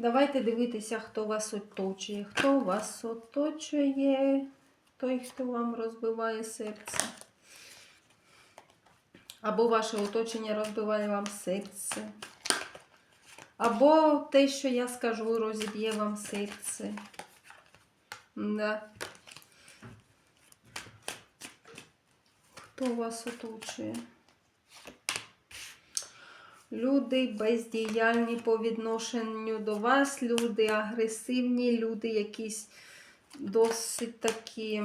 Давайте дивитися, хто вас оточує. Хто вас оточує, той, хто вам розбиває серце. Або ваше оточення розбиває вам серце. Або те, що я скажу, розіб'є вам серце. Да. Хто вас оточує? Люди бездіяльні по відношенню до вас, люди агресивні, люди якісь досить такі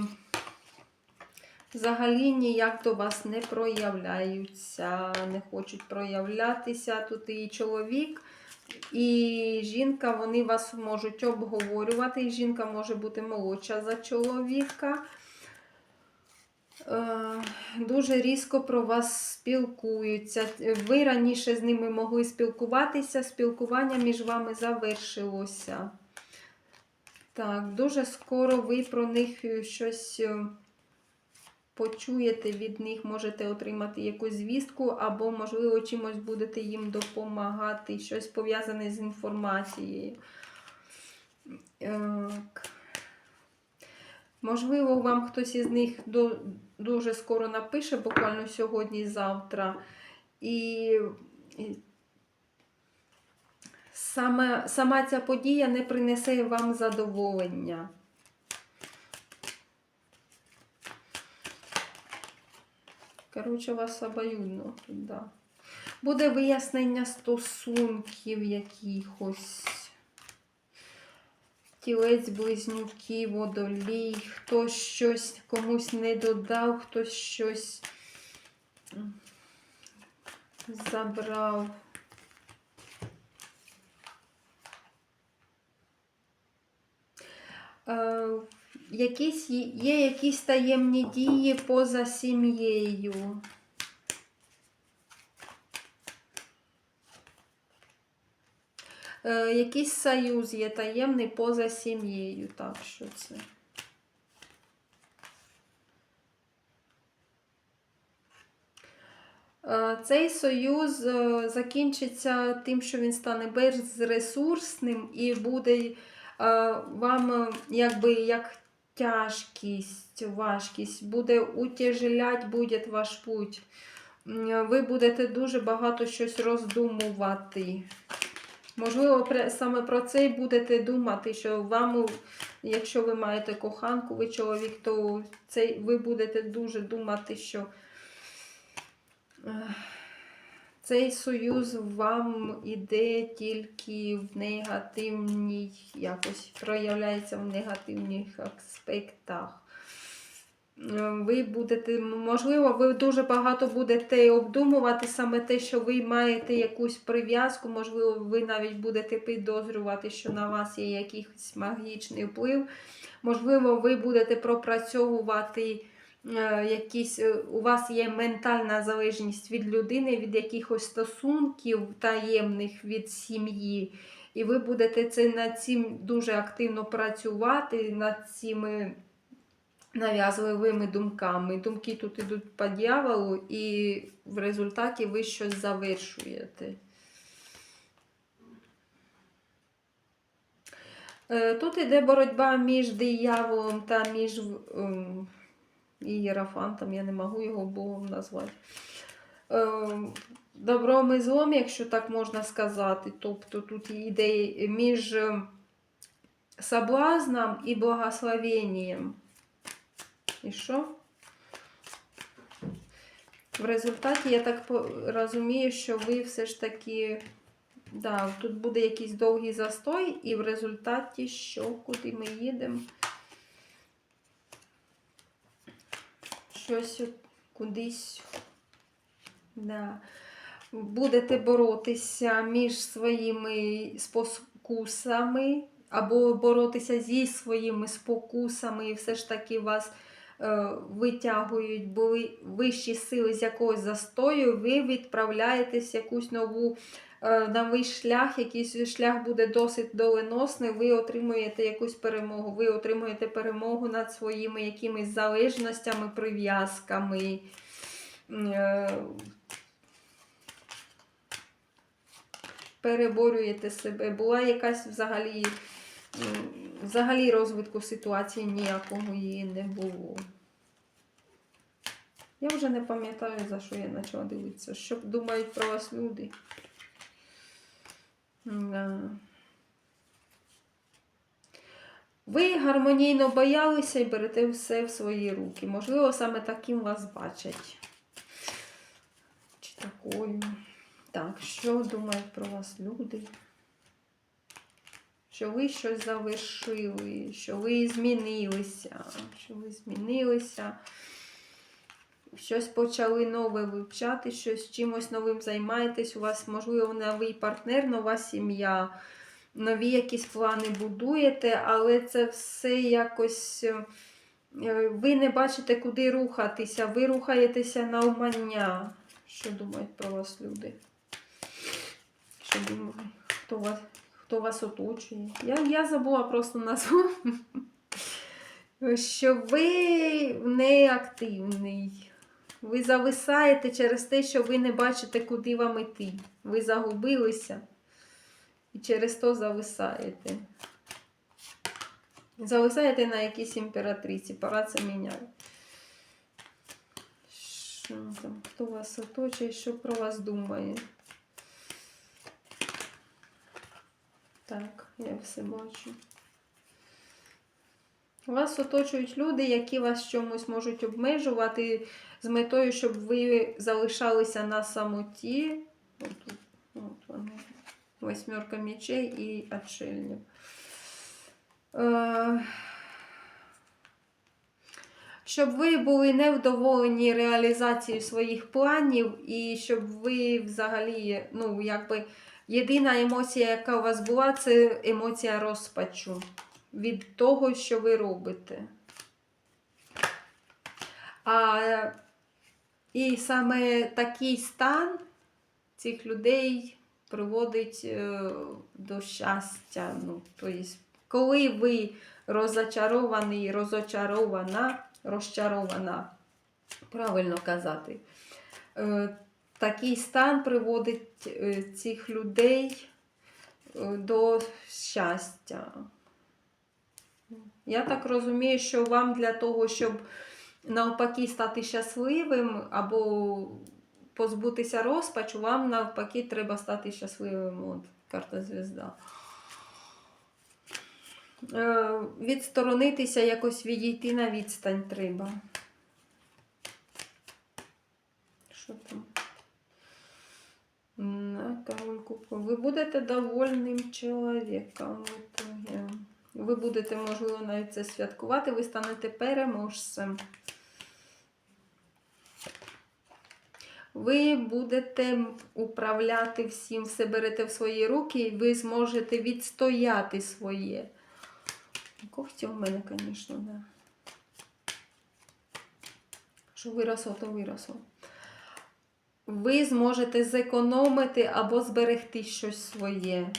взагалі ніяк до вас не проявляються, не хочуть проявлятися. Тут і чоловік, і жінка, вони вас можуть обговорювати. І жінка може бути молодша за чоловіка. Е, Дуже різко про вас спілкуються. Ви раніше з ними могли спілкуватися, спілкування між вами завершилося. Так, дуже скоро ви про них е, щось е, почуєте від них, можете отримати якусь звістку, або, можливо, чимось будете їм допомагати, щось пов'язане з інформацією. Так. Можливо, вам хтось із них дуже скоро напише, буквально сьогодні-завтра. І, і саме, сама ця подія не принесе вам задоволення. Коротше, вас обоюдно тут, да. Буде вияснення стосунків якихось. Тілець, близнюки, водолій, хтось щось комусь не додав, хтось щось забрав. Е, якісь, є- якісь таємні дії поза сім'єю. Е, якийсь союз є таємний поза сім'єю. Так, що це? Е, Цей союз е, закінчиться тим, що він стане безресурсним і буде вам якби як тяжкість, важкість, буде утяжелять буде ваш путь. Ви будете дуже багато щось роздумувати. Можливо, саме про це і будете думати, що вам, якщо ви маєте коханку, ви чоловік, то це, ви будете дуже думати, що цей союз вам іде тільки в негативній, якось проявляється в негативних аспектах. Ви будете, можливо, ви дуже багато будете обдумувати саме те, що ви маєте якусь прив'язку, можливо, ви навіть будете підозрювати, що на вас є якийсь магічний вплив. Можливо, ви будете пропрацьовувати е, якісь, е, у вас є ментальна залежність від людини, від якихось стосунків таємних від сім'ї. І ви будете це над цим дуже активно працювати, над цими нав'язливими думками. Думки тут ідуть по дьяволу, і в результаті ви щось завершуєте. Е, Тут іде боротьба між дияволом та між ем, я не можу його Богом назвати. Ем, Добром і злом, якщо так можна сказати. Тобто тут іде між ем, соблазном і благословенням. І що? В результаті я так розумію, що ви все ж таки. Да, тут буде якийсь довгий застой, і в результаті що, куди ми їдемо? Щось кудись. Да. Будете боротися між своїми спокусами, або боротися зі своїми спокусами, і все ж таки вас витягують були вищі сили з якогось застою, ви відправляєтесь в якусь нову е, новий шлях, якийсь шлях буде досить доленосний, ви отримуєте якусь перемогу, ви отримуєте перемогу над своїми якимись залежностями, прив'язками. Е, переборюєте себе. Була якась взагалі, взагалі розвитку ситуації ніякого її не було. Я вже не пам'ятаю, за що я почала дивитися. Що думають про вас люди. Ви гармонійно боялися і берете все в свої руки. Можливо, саме таким вас бачать. Чи такою. Так, що думають про вас люди? Що ви щось завершили, що ви змінилися, що ви змінилися, щось почали нове вивчати, щось чимось новим займаєтесь. У вас, можливо, новий партнер, нова сім'я, нові якісь плани будуєте, але це все якось. е, Ви не бачите, куди рухатися, ви рухаєтеся на умання. Що думають про вас люди? Що думають? Хто вас, хто вас оточує? Я, я забула просто назву. Що ви неактивний. Ви зависаєте через те, що ви не бачите, куди вам іти. Ви загубилися і через то зависаєте. Зависаєте на якійсь імператриці, пора це міняти. Що там? Хто вас оточує, що про вас думає? Так, я все бачу. Вас оточують люди, які вас чомусь можуть обмежувати з метою, щоб ви залишалися на самоті. От, от вони. Восьмерка мечей і отшельник. Е, щоб ви були невдоволені реалізацією своїх планів, і щоб ви взагалі, ну, якби єдина емоція, яка у вас була, це емоція розпачу від того, що ви робите. А, і саме такий стан цих людей приводить е, до щастя. Ну, тобто, коли ви розочарований, розочарована, розчарована, правильно казати, е, такий стан приводить е, цих людей е, до щастя. Я так розумію, що вам для того, щоб навпаки стати щасливим або позбутися розпачу, вам навпаки треба стати щасливим. От карта звізда. Е, відсторонитися, якось відійти на відстань треба. Що там? На король. Ви будете довольним чоловіком. Ви будете, можливо, навіть це святкувати, ви станете переможцем. Ви будете управляти всім, все берете в свої руки, і ви зможете відстояти своє. Когті у мене, звісно, да. Що виросло, то виросло. Ви зможете зекономити або зберегти щось своє.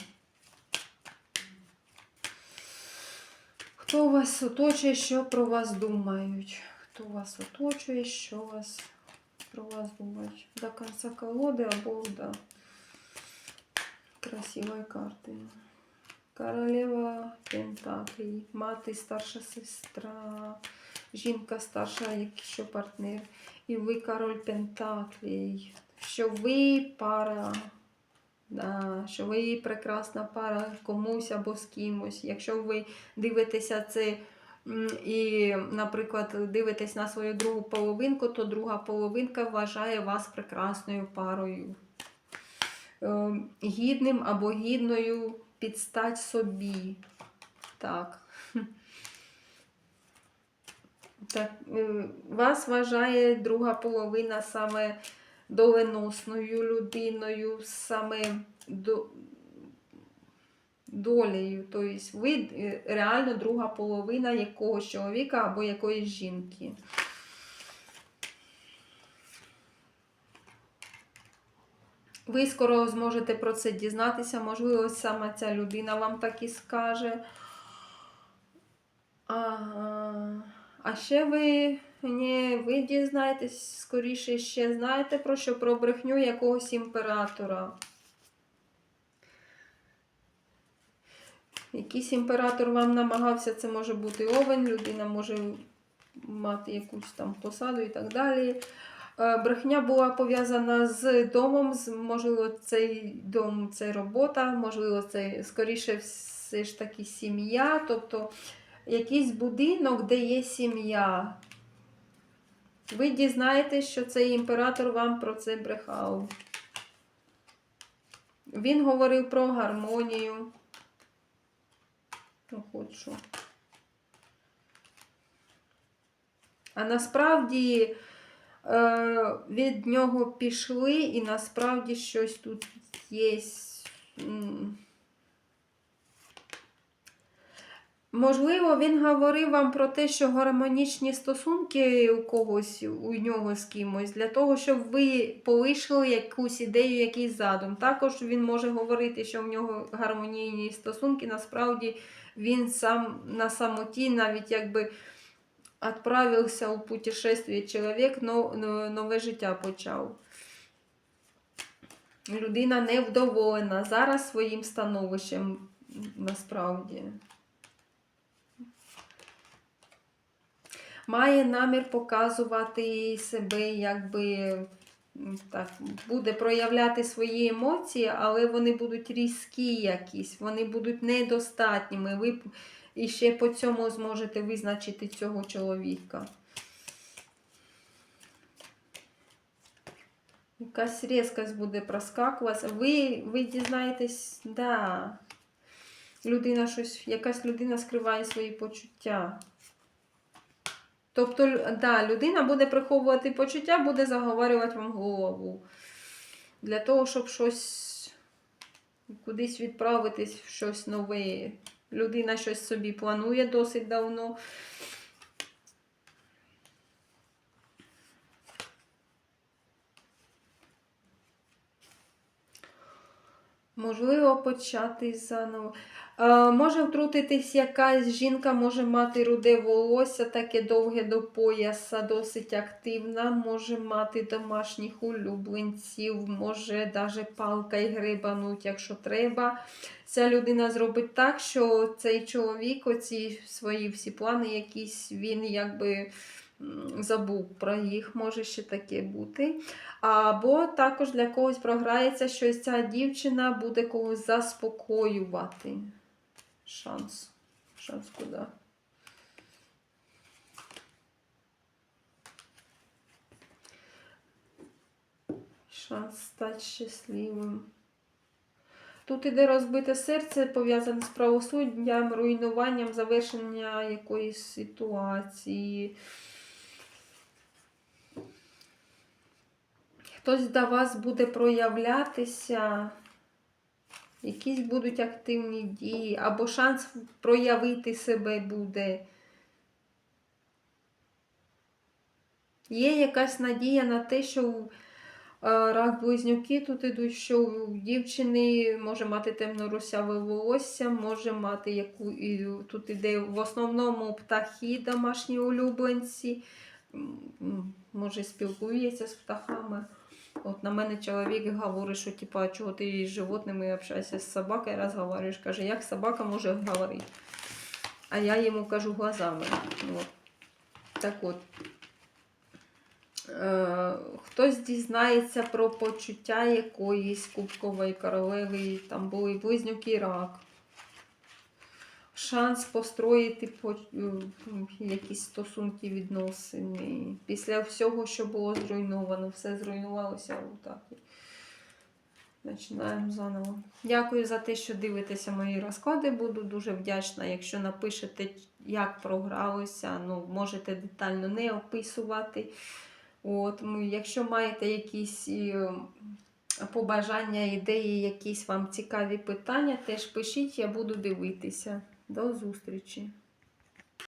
Хто вас оточує, що про вас думають? Хто вас оточує, що вас про вас думають? До конца колоди або до красивої карти. Королева Пентаклей, мати, старша сестра, жінка старша, якщо партнер. І ви король Пентаклей. Що ви пара. Що ви прекрасна пара комусь або з кимось. Якщо ви дивитеся це і, наприклад, дивитесь на свою другу половинку, то друга половинка вважає вас прекрасною парою. Е, Гідним або гідною підстать собі. Так. Так, вас вважає друга половина саме доленосною людиною, саме до, долею. Тобто ви е, реально друга половина якогось чоловіка або якоїсь жінки. Ви скоро зможете про це дізнатися, можливо, саме ця людина вам так і скаже. Ага. А ще ви, ні, ви дізнаєтесь, скоріше ще знаєте про що? Про брехню якогось імператора. Якийсь імператор вам намагався, це може бути овен, людина може мати якусь там посаду і так далі. Е, Брехня була пов'язана з домом, можливо, цей дом це робота, можливо, це скоріше все ж таки сім'я, тобто якийсь будинок, де є сім'я. Ви дізнаєтесь, що цей імператор вам про це брехав. Він говорив про гармонію. Ну, хочу. А насправді е, від нього пішли, і насправді щось тут є. Можливо, він говорив вам про те, що гармонічні стосунки у когось, у нього з кимось, для того, щоб ви полишили якусь ідею, якийсь задум. Також він може говорити, що в нього гармонійні стосунки, насправді він сам на самоті, навіть якби відправився у путешествие чоловік, но, но- нове життя почав. Людина невдоволена зараз своїм становищем насправді. Має намір показувати себе, якби так, буде проявляти свої емоції, але вони будуть різкі якісь, вони будуть недостатніми. Ви і ще по цьому зможете визначити цього чоловіка. Якась різкость буде проскакувати. Ви, ви дізнаєтесь, да. Людина щось, якась людина скриває свої почуття. Тобто, да, людина буде приховувати почуття, буде заговорювати вам голову. Для того, щоб щось кудись відправитись в щось нове. Людина щось собі планує досить давно. Можливо, почати заново. Е, може втрутитись якась жінка, може мати руде волосся, таке довге до пояса, досить активна, може мати домашніх улюбленців, може навіть палка й грибануть, якщо треба. Ця людина зробить так, що цей чоловік, оці свої всі плани, якісь він якби забув про їх, може ще таке бути. Або також для когось програється, що ця дівчина буде когось заспокоювати. Шанс. Шанс куди? Шанс стати щасливим. Тут іде розбите серце, пов'язане з правосуддям, руйнуванням, завершення якоїсь ситуації. Хтось до вас буде проявлятися, якісь будуть активні дії, або шанс проявити себе буде. Є якась надія на те, що е, рак близнюки тут ідуть, що у дівчини може мати темно-русяве волосся, може мати яку тут іде в основному птахи, домашні улюбленці, може спілкується з птахами. От на мене чоловік говорить, що типа, чого ти з животними общаєшся з собакою, розговорюєш. Каже, як собака може говорити? А я йому кажу глазами. От. Так от. Е, хтось дізнається про почуття якоїсь кубкової королеви, там були близнюки рак. Шанс построїти е, якісь стосунки відносини. Після всього, що було зруйновано, все зруйнувалося отак. Починаємо заново. Дякую за те, що дивитеся мої розклади. Буду дуже вдячна, якщо напишете, як програлося. Ну, можете детально не описувати. От, ну, якщо маєте якісь е, побажання, ідеї, якісь вам цікаві питання, теж пишіть, я буду дивитися. До зустрічі!